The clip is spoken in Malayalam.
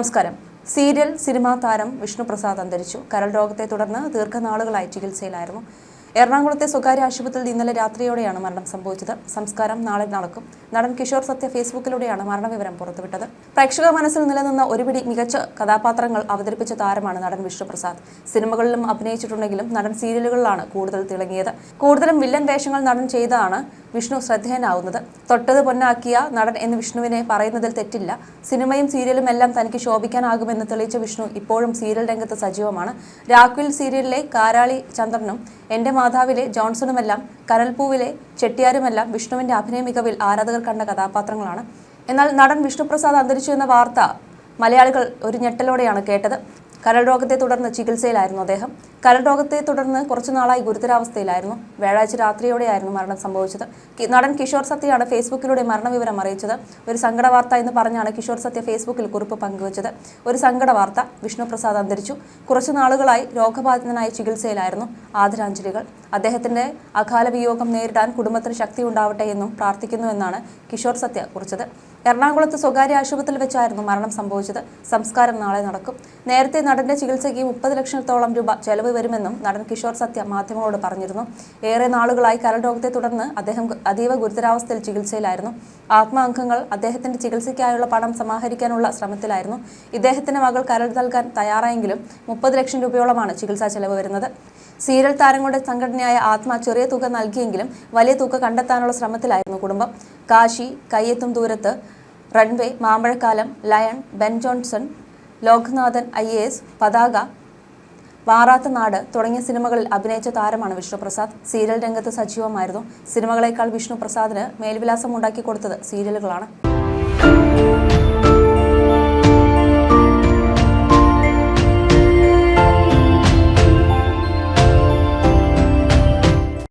നമസ്കാരം. സീരിയൽ സിനിമാ താരം വിഷ്ണുപ്രസാദ് അന്തരിച്ചു. കരൾ രോഗത്തെ തുടർന്ന് ദീർഘനാളുകളായി ചികിത്സയിലായിരുന്നു. എറണാകുളത്തെ സ്വകാര്യ ആശുപത്രിയിൽ ഇന്നലെ രാത്രിയോടെയാണ് മരണം സംഭവിച്ചത്. സംസ്കാരം നാളെ നടക്കും. നടൻ കിഷോർ സത്യ ഫേസ്ബുക്കിലൂടെയാണ് മരണവിവരം പുറത്തുവിട്ടത്. പ്രേക്ഷക മനസ്സിൽ നിലനിന്ന ഒരുപിടി മികച്ച കഥാപാത്രങ്ങൾ അവതരിപ്പിച്ച താരമാണ് നടൻ വിഷ്ണുപ്രസാദ്. സിനിമകളിലും അഭിനയിച്ചിട്ടുണ്ടെങ്കിലും നടൻ സീരിയലുകളിലാണ് കൂടുതൽ തിളങ്ങിയത്. കൂടുതലും വില്ലൻ വേഷങ്ങൾ നടൻ ചെയ്താണ് വിഷ്ണു ശ്രദ്ധേയനാവുന്നത്. തൊട്ടത് പൊന്നാക്കിയ നടൻ എന്ന് വിഷ്ണുവിനെ പറയുന്നതിൽ തെറ്റില്ല. സിനിമയും സീരിയലും എല്ലാം തനിക്ക് ശോഭിക്കാനാകുമെന്ന് തെളിയിച്ച വിഷ്ണു ഇപ്പോഴും സീരിയൽ രംഗത്ത് സജീവമാണ്. രാക്വിൽ സീരിയലിലെ കാരാളി ചന്ദ്രനും എന്റെ മാതാവിലെ ജോൺസണുമെല്ലാം കനൽപൂവിലെ ചെട്ടിയാരുമെല്ലാം വിഷ്ണുവിന്റെ അഭിനയ മികവിൽ ആരാധകർ കണ്ട കഥാപാത്രങ്ങളാണ്. എന്നാൽ നടൻ വിഷ്ണുപ്രസാദ് അന്തരിച്ചു എന്ന വാർത്ത മലയാളികൾ ഒരു ഞെട്ടലോടെയാണ് കേട്ടത്. കരൾ രോഗത്തെ തുടർന്ന് ചികിത്സയിലായിരുന്നു അദ്ദേഹം. കരൾ രോഗത്തെ തുടർന്ന് കുറച്ചു നാളായി ഗുരുതരാവസ്ഥയിലായിരുന്നു. വ്യാഴാഴ്ച രാത്രിയോടെയായിരുന്നു മരണം സംഭവിച്ചത്. നടൻ കിഷോർ സത്യയാണ് ഫേസ്ബുക്കിലൂടെ മരണവിവരം അറിയിച്ചത്. ഒരു സങ്കട വാർത്ത എന്ന് പറഞ്ഞാണ് കിഷോർ സത്യ ഫേസ്ബുക്കിൽ കുറിപ്പ് പങ്കുവച്ചത്. ഒരു സങ്കട വാർത്ത വിഷ്ണു പ്രസാദ് അന്തരിച്ചു. കുറച്ചു നാളുകളായി രോഗബാധിതനായി ചികിത്സയിലായിരുന്നു ആദരാഞ്ജലികൾ. അദ്ദേഹത്തിന്റെ അകാല വിയോഗം നേരിടാൻ കുടുംബത്തിന് ശക്തി ഉണ്ടാവട്ടെ എന്നും പ്രാർത്ഥിക്കുന്നുവെന്നാണ് കിഷോർ സത്യ കുറിച്ചത്. എറണാകുളത്ത് സ്വകാര്യ ആശുപത്രിയിൽ വെച്ചായിരുന്നു മരണം സംഭവിച്ചത്. സംസ്കാരം നാളെ നടക്കും. നേരത്തെ നടന്റെ ചികിത്സയ്ക്ക് മുപ്പത് ലക്ഷത്തോളം രൂപ ചെലവ് വരുമെന്നും നടൻ കിഷോർ സത്യ മാധ്യമങ്ങളോട് പറഞ്ഞിരുന്നു. ഏറെ നാളുകളായി കരൾ രോഗത്തെ തുടർന്ന് അദ്ദേഹം അതീവ ഗുരുതരാവസ്ഥയിൽ ചികിത്സയിലായിരുന്നു. ആത്മാംഗങ്ങൾ അദ്ദേഹത്തിന്റെ ചികിത്സയ്ക്കായുള്ള പണം സമാഹരിക്കാനുള്ള ശ്രമത്തിലായിരുന്നു. ഇദ്ദേഹത്തിന്റെ മകൾ കരൾ നൽകാൻ തയ്യാറായെങ്കിലും മുപ്പത് ലക്ഷം രൂപയോളമാണ് ചികിത്സാ ചെലവ് വരുന്നത്. സീരിയൽ താരങ്ങളുടെ സംഘടനയായ ആത്മ ചെറിയ തുക നൽകിയെങ്കിലും വലിയ തുക കണ്ടെത്താനുള്ള ശ്രമത്തിലായിരുന്നു കുടുംബം. കാശി കയ്യെത്തും ദൂരത്ത് runway മാമ്പഴക്കാലം lion Ben Johnson Lokanathan I A S പതാക വാറാത്ത നാട് തുടങ്ങിയ സിനിമകളിൽ അഭിനയിച്ച താരമാണ് വിഷ്ണുപ്രസാദ്. സീരിയൽ രംഗത്ത് സജീവമായിരുന്നു. സിനിമകളേക്കാൾ വിഷ്ണുപ്രസാദിന് മേൽവിലാസം ഉണ്ടാക്കി കൊടുത്തത് സീരിയലുകളാണ്.